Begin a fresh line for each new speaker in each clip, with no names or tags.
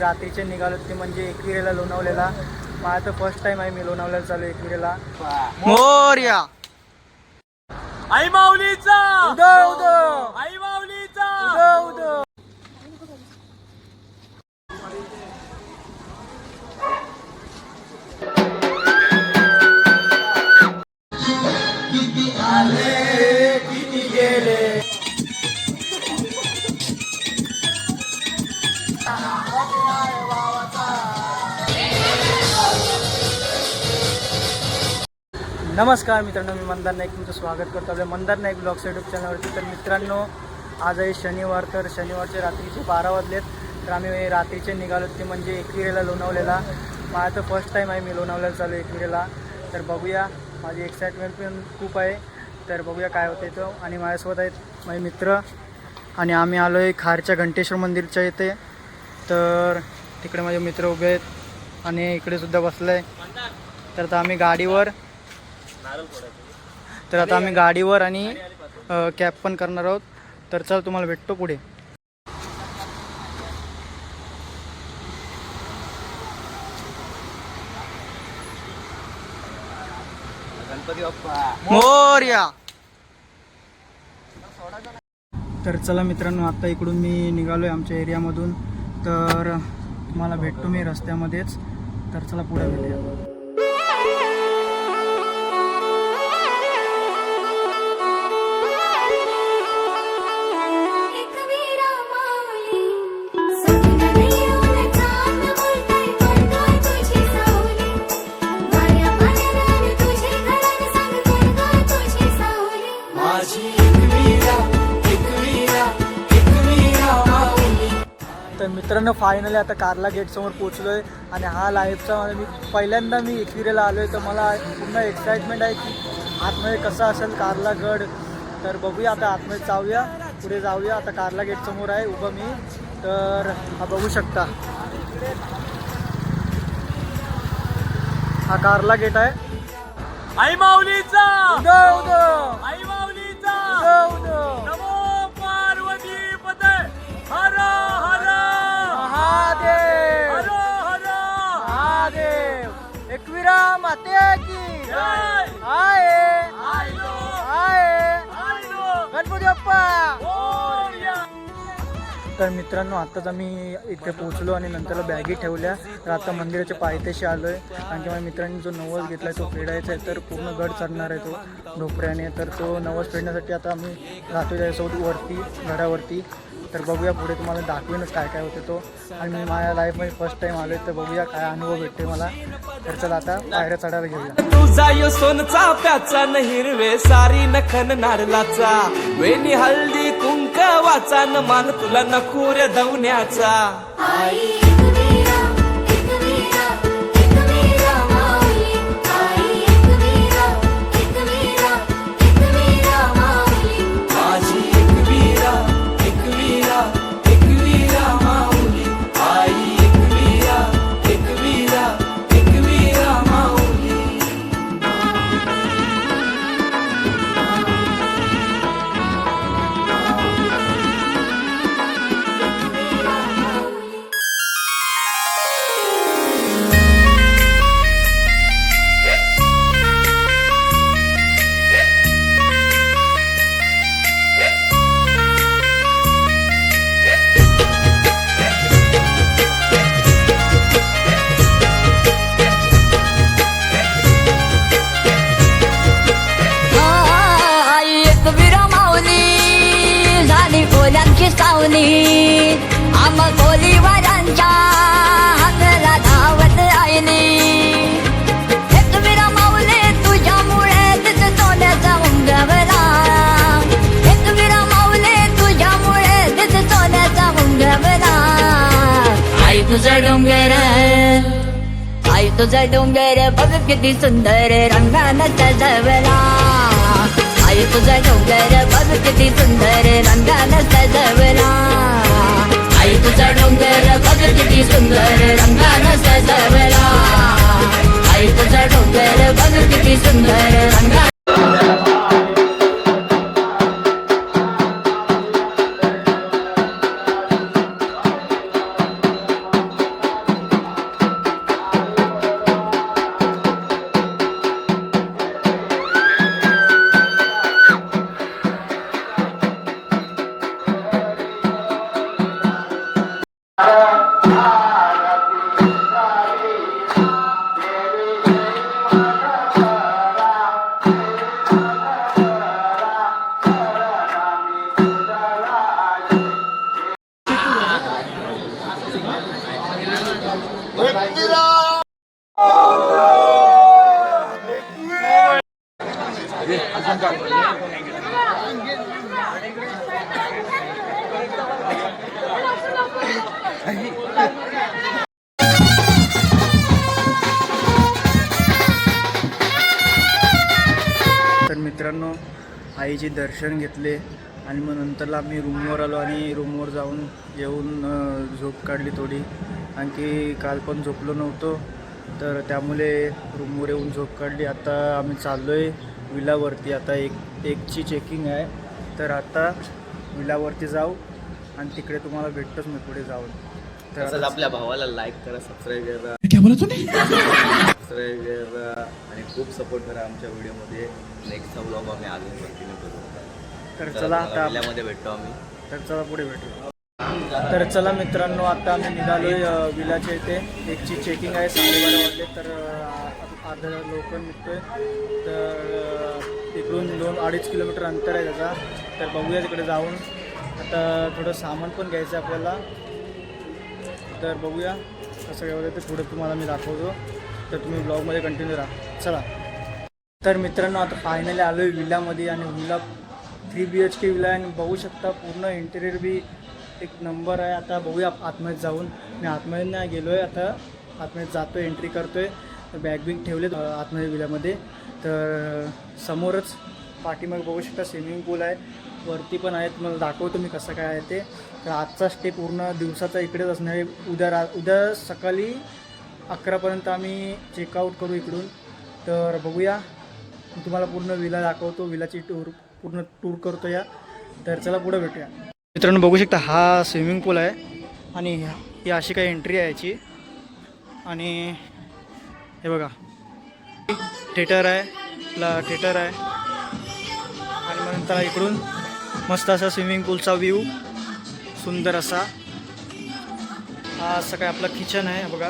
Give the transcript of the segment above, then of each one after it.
रात्रीचे निघालो ते म्हणजे एकविरेला लोणावलेला माझा तर फर्स्ट टाइम आहे मी लोणावल्याला चालू एकविरेला. मोर्या.
आई माऊलीचा!
उदो उदो
आई माऊलीचा!
उदो उदो नमस्कार मित्रांनो मी मंदार नाईक तुमचं स्वागत करतो आपल्या मंदार नाईक ब्लॉग्स यूट्यूब चॅनलवरती. तर मित्रांनो आज आहे शनिवार तर शनिवारचे रात्रीचे बारा वाजलेत तर आम्ही रात्रीचे निघालो. ते म्हणजे एकविरेला लोणावलेला माझा तर फर्स्ट टाईम आहे मी लोणावल्याला चालू एकविरेला. तर बघूया माझी एक्साइटमेंट पण खूप आहे. तर बघूया काय होतं तो. आणि माझ्यासोबत आहेत माझे मित्र. आणि आम्ही आलो आहे खारच्या घंटेश्वर मंदिरच्या इथे. तर तिकडे माझे मित्र उभे आहेत. आणि इकडे सुद्धा बसलं आहे तर आता आम्ही गाडीवर तर आता आम्ही गाडीवर आणि कॅब पण करणार आहोत. तर चल तुम्हाला भेटतो पुढे. मोर्या! तर चला मित्रांनो आता इकडून मी निघालो आहे आमच्या एरियामधून. तर तुम्हाला भेटतो मी रस्त्यामध्येच. तर चला पुढे भेटूया. मित्रांनो फायनली आता कार्ला गेटसमोर पोचलो आहे आणि हा लाईव्हचा मी पहिल्यांदा मी एकविरेला आलो आहे तर मला पूर्ण एक्साइटमेंट आहे की आतमध्ये कसं असेल कार्ला गड. तर बघूया आता आतमध्ये जाऊया. पुढे जाऊया. आता कार्ला गेटसमोर आहे. उभं मी. तर हा बघू शकता. हा कार्ला गेट आहे.
आई माऊलीचा!
एकविरा माते की? गणपती बाप्पा तर मित्रांनो आत्ताच आम्ही इथे पोहोचलो आणि नंतर बॅगी ठेवल्या. तर आता मंदिराच्या पायथ्याशी आलो आहे कारण की माझ्या मित्रांनी जो नवस घेतला आहे तो फेडायचा आहे तर पूर्ण गड चढणार आहे तो ढोपऱ्याने तर तो नवस फेडण्यासाठी आता आम्ही राहतो त्याच्यासोबत वरती घरावरती. तर बघूया पुढे तुम्हाला दाखवेनच काय काय होते तो. आणि मी माझ्या लाईफमध्ये फर्स्ट टाईम आलो तर बघूया काय अनुभव भेटते मला. तर चला आता पायऱ्या चढायला घेऊया.
तुझा यो सोनचा प्याचा न हिरवे सारी नखन नारलाचा वेणी हळदी कुंक वाचा न मान तुला नखुर दवण्याचा.
तुझा डोंगर आई तुझा डोंगर बघ किती सुंदर रंगानं सजवला आई तुझा डोंगर बघ किती सुंदर रंगानं सजवला आई तुझा डोंगर बघ किती सुंदर रंगानं सजवला आई तुझा डोंगर बघ किती सुंदर रंगा
तर मित्रांनो आईचे दर्शन घेतले आणि मग नंतरला आम्ही रूमवर आलो आणि रूमवर जाऊन येऊन झोप काढली थोडी. आणखी काल पण झोपलो नव्हतो तर त्यामुळे रूमवर येऊन झोप काढली. आता आम्ही चाललो आहे विलावरती. आता एक एकची चेकिंग आहे. तर आता विलावरती जाऊ आणि तिकडे तुम्हाला भेटतोच मी पुढे जाऊन.
तसंच आपल्या भावाला लाईक करा सबस्क्राईब करा. सबस्क्राईब करा. आणि खूप सपोर्ट करा आमच्या व्हिडिओमध्ये. नेक्स्टचा ब्लॉग आम्ही अजून कंटिन्यू करू.
तर चला आता
विल्यामध्ये भेटतो आम्ही.
तर चला पुढे भेटू तर चला मित्रांनो आता आम्ही निघालोय अ, विलाच्या इथे. एकची चेकिंग आहे साडेबारा वाजले तर अ, अर्धा लवकर निघतोय. तर अ, इकडून दोन अडीच किलोमीटर अंतर आहे त्याचा. तर बघूया तिकडे जाऊन. आता थोडं सामान पण घ्यायचं आहे आपल्याला. तर बघूया. कसं काय होतं ते पुढे तुम्हाला मी दाखवतो. तर तुम्ही ब्लॉगमध्ये कंटिन्यू राहा. चला. तर मित्रांनो आता फायनली आलो आहे विलामध्ये आणि villa three B H K villa आणि बघू शकता पूर्ण इंटेरियर बी एक नंबर आहे. आता बघूया आतमध्ये जाऊन. मी आतमध्ये नाही गेलो आहे आता. आतमध्ये जातो आहे एंट्री करतो आहे बॅग बिग ठेवले आतमध्ये विल्यामध्ये तर समोरच पाठीमागे बघू शकता स्विमिंग पूल आहे. वरती पण आहेत. तुम्हाला दाखवतो मी कसं काय आहे ते. तर आजचा स्टे पूर्ण दिवसाचा इकडेच असणार आहे. उद्या रा उद्या सकाळी अकरापर्यंत आम्ही चेकआउट करू इकडून. तर बघूया. मी तुम्हाला पूर्ण विला दाखवतो. विलाची टूर पूर्ण टूर करतो या. तर चला पुढं भेटूया. मित्रांनो बघू शकता हा स्विमिंग पूल आहे. आणि ही अशी काही एंट्री आहे याची. आणि हे बघा. थिएटर आहे. आपला थिएटर आहे. आणि मग त्याला इकडून मस्त असा स्विमिंग पूलचा व्ह्यू सुंदर असा. हा असं काय आपला किचन आहे बघा.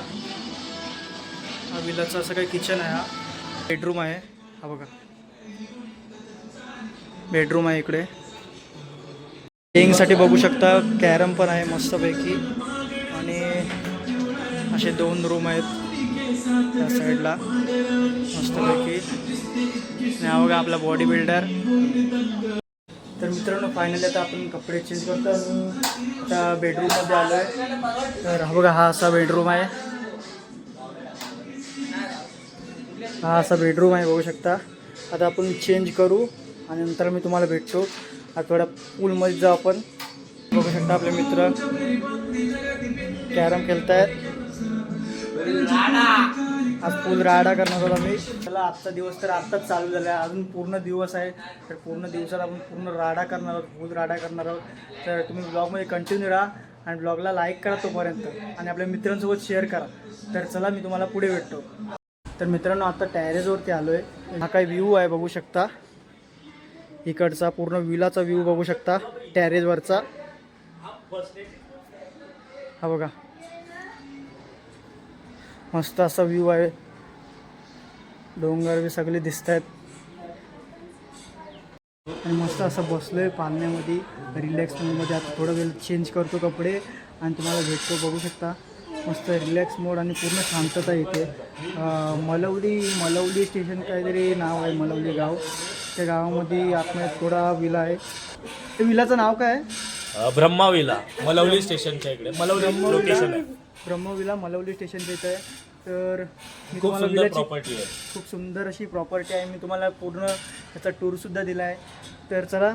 हा विलाचा असं काही किचन आहे हा. बेडरूम आहे हा बघा. बेडरूम आहे इकडे. प्लेईंगसाठी बघू शकता कॅरम पण आहे मस्तपैकी. आणि असे दोन रूम आहेत त्या साईडला मस्तपैकी. आणि हा बघा आपला बॉडी बिल्डर तर मित्रांनो फायनली आता आपण कपडे चेंज करतो आता बेडरूममध्ये आलो आहे तर हा बघा हा असा बेडरूम आहे. हा असा बेडरूम आहे बघू शकता. आता आपण चेंज करू आणि नंतर मी तुम्हाला भेटतो. आता थोड्या पूलमध्ये जाऊ आपण. बघू शकता आपले मित्र. कॅरम खेळत आहेत आज पूल राडा करणार आहोत आम्ही. चला आजचा दिवस तर आत्ताच चालू झाला आहे. अजून पूर्ण दिवस आहे. तर पूर्ण दिवसात आपण पूर्ण राडा करणार आहोत पूल राडा करणार आहोत. तर तुम्ही ब्लॉगमध्ये कंटिन्यू राहा आणि ब्लॉगला लाईक करा तोपर्यंत. आणि आपल्या मित्रांसोबत शेअर करा. तर चला मी तुम्हाला पुढे भेटतो. तर मित्रांनो आता टॅरेसवरती आलो आहे हा काही व्ह्यू आहे बघू शकता. इकडचा पूर्ण विलाचा व्ह्यू बघू शकता टॅरेसवरचा हा बघा. मस्त असा व्ह्यू आहे. डोंगर बी सगळे दिसत आहेत आणि मस्त असं बसलो आहे पालण्यामध्ये रिलॅक्स मोडमध्ये आता थोडं वेळ चेंज करतो कपडे आणि तुम्हाला भेटतो बघू शकता. मस्त रिलॅक्स मोड आणि पूर्ण शांतता इथे अं, मलवली मलवली स्टेशन काहीतरी नाव आहे मलवली गाव. त्या गावामध्ये आतमध्ये थोडा विला आहे. ते विलाचं नाव काय आहे?
ब्रह्माविला मलवली स्टेशनच्या इकडे. मलवली लोकेशन आहे.
ब्रह्मविला मलवली स्टेशनच्या इथं आहे. तर मी
खूप
तुम्हाला
सुंदर
विलाची
प्रॉपर्टी आहे.
खूप सुंदर अशी प्रॉपर्टी आहे. मी तुम्हाला पूर्ण त्याचा टूरसुद्धा दिला आहे तर चला.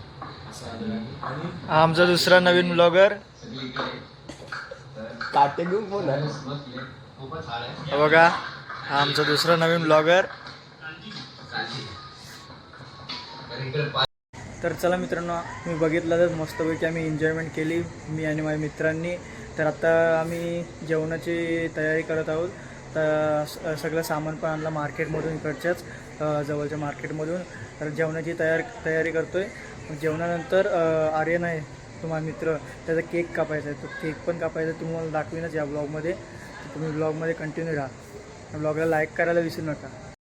हा आमचा दुसरा नवीन ब्लॉगर
काटे घेऊन फोन
बघा हा आमचा दुसरा नवीन ब्लॉगर तर चला मित्रांनो मी बघितलं तर मस्तपैकी आम्ही एन्जॉयमेंट केली मी आणि माझ्या मित्रांनी. तर आता आम्ही जेवणाची तयारी करत आहोत. तर सगळं सामान पण आणलं मार्केटमधून इकडच्याच जवळच्या मार्केटमधून तर जेवणाची तयार तयारी करतो आहे जेवणानंतर आर्यन आहे तुम्हाला मित्र त्याचा केक कापायचा आहे. तो केक पण कापायचा आहे. तुम्हाला दाखवीनच या ब्लॉगमध्ये. तुम्ही ब्लॉगमध्ये कंटिन्यू राहा. ब्लॉगला लाईक करायला विसरू नका.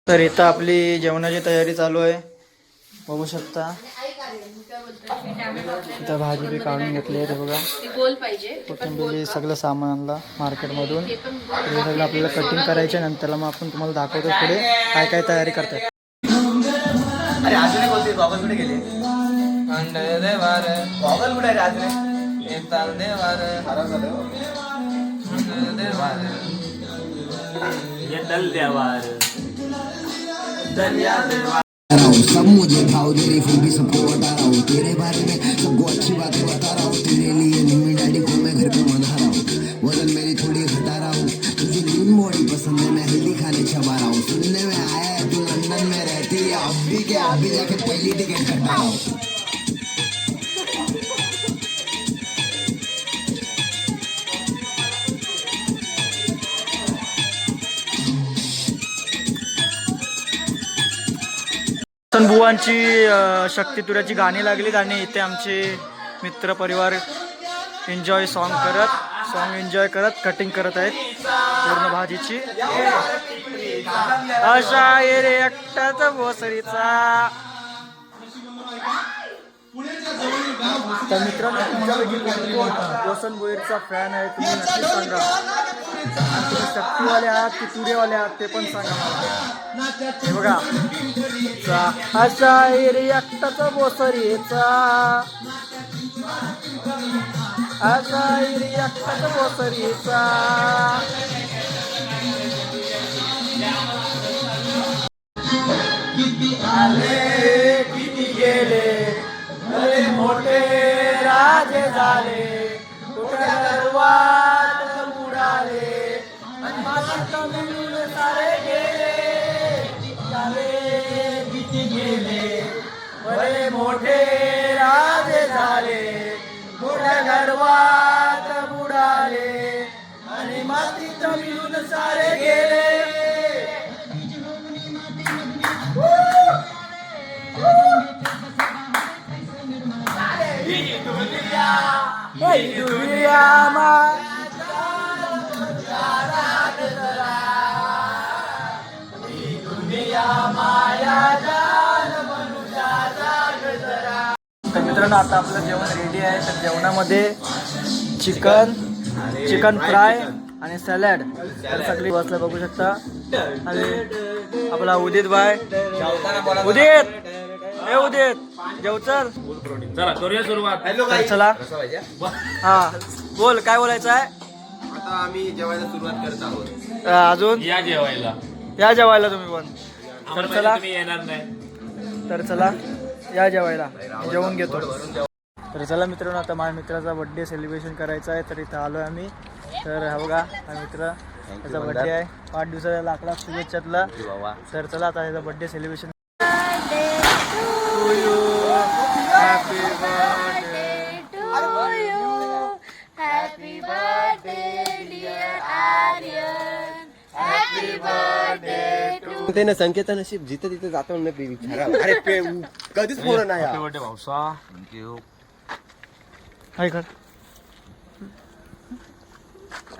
तर इथं आपली जेवणाची तयारी चालू आहे. बघू शकता. इथं भाजी बी काढून घेतली आहे ते बघा. कोथिंबीर सगळं सामान आणलं मार्केटमधून. हे सगळं आपल्याला कटिंग करायचं नंतरला मग आपण तुम्हाला दाखवतो पुढे काय काय तयारी करतात.
अरे अजून गेले? कुठे गेले गॉगल कुठे आहे रे अजून खराब झालं हो.
रहा हूँ सब मुझे भाव दे रही फिर भी सबको बता रहा हूँ तेरे बारे में सबको अच्छी बातें बता रहा हूँ तेरे लिए मम्मी डैडी को मैं घर पे मना रहा हूँ वज़न मेरी थोड़ी घटा रहा हूँ तुझे लीन बॉडी पसंद है मैं हेल्दी खाने छपा रहा हूँ सुनने में आया है तू लंदन में रहती है अब भी के अब भी जाके पहली टिकट कटा रहा हूँ
बुवांची शक्तितुऱ्याची गाणी लागलीत आणि इथे आमचे मित्र परिवार एन्जॉय सॉन्ग करत सॉन्ग एन्जॉय करत कटिंग करत आहेत पूर्ण भाजीची. अशा रे एकटाच भोसरीचा. तर मित्रांनो तुमच्यापैकी कोण कोण रोशन बोईरचा फॅन आहे तुम्ही नक्की सांगा. तुम्ही शक्तीवाले आहात की तुरेवाले आहात ते पण सांगा. मला हे बघा. चा असा रे एकटाच बोसरीचा. असा रे एकटाच बोसरीचा. सारे गेले। दुनिया मा। तर मित्रांनो आता आपलं जेवण रेडी आहे. तर जेवणामध्ये चिकन चिकन फ्राय आणि सॅलड तर सगळी बसला बघू शकता. आणि आपला उदित बाय उदित! हे उदित! जेवचल
चला. करूया सुरुवात.
चला हा. बोल काय बोलायचं आहे?
आता आम्ही जेवायला सुरुवात करत आहोत.
अजून?
या जेवायला.
या जेवायला तुम्ही पण. तर चला.
तुम्ही येणार नाही.
तर चला. या जेवायला. जेवण घेतो. तर चला मित्रांनो आता माझ्या मित्राचा बड्डे सेलिब्रेशन करायचा आहे तर इथं आलो आम्ही. तर हा बघा हा मित्र. त्याचा बड्डे आहे. वाढदिवसाच्या लाख लाख शुभेच्छातला.
बाबा.
तर चला आता त्याचा birthday celebration birthday
Happy birthday, dear Aryan. Happy birthday to
ते ना संकेत नशीब जिथं तिथं जातो ना विचारा अरे पे कधीच पोरं नाही हा.
बर्थडे भाऊसा
थँक्यू
हाय कर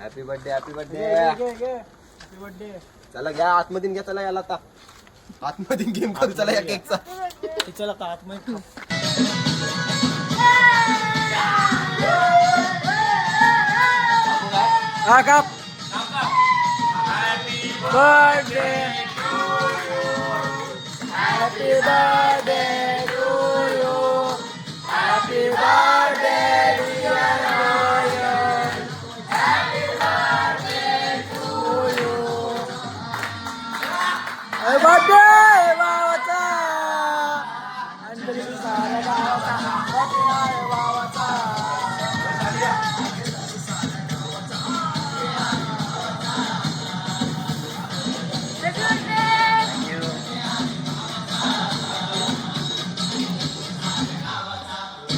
हॅपी बर्थडे हॅपी बर्थडे चला घ्या आतमधून घ्या चला याला आता. आतमधून गेम करू चला या केकचा.
चला का आतमध्ये खा. हा का? Birthday happy birthday to you happy birthday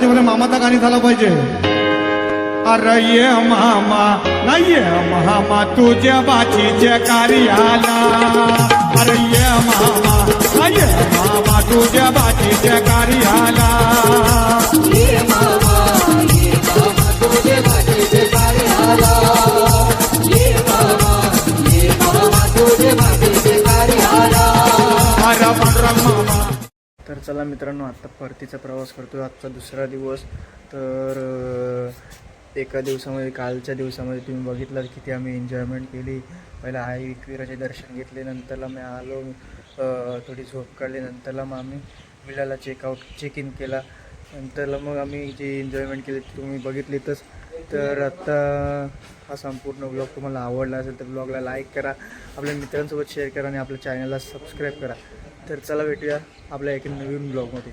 birthday
त्याच्यामध्ये म्हणजे मामाचा गाणी झाला पाहिजे. अरे ये मामा नाही मामा तुझ्या बाचीच्या कार्याला. अरे ये मामा नाही मामा तुझ्या बाचीच्या कार्याला.
चला मित्रांनो आत्ता परतीचा प्रवास करतो आजचा दुसरा दिवस. तर एका दिवसामध्ये कालच्या दिवसामध्ये तुम्ही बघितलं किती आम्ही एन्जॉयमेंट केली. पहिला आई विकवीराचे दर्शन घेतले नंतरला मी आलो. थोडी झोप काढली नंतरला मग आम्ही विलाला चेकआउट चेक इन केला. नंतरला मग आम्ही जी एन्जॉयमेंट केली ती तुम्ही बघितलीतच तर आत्ता हा संपूर्ण ब्लॉग तुम्हाला आवडला असेल तर ब्लॉगला लाईक करा. आपल्या मित्रांसोबत शेअर करा आणि आपल्या चॅनलला सबस्क्राईब करा. तर चला भेटूया आपल्या एका नवीन ब्लॉगमध्ये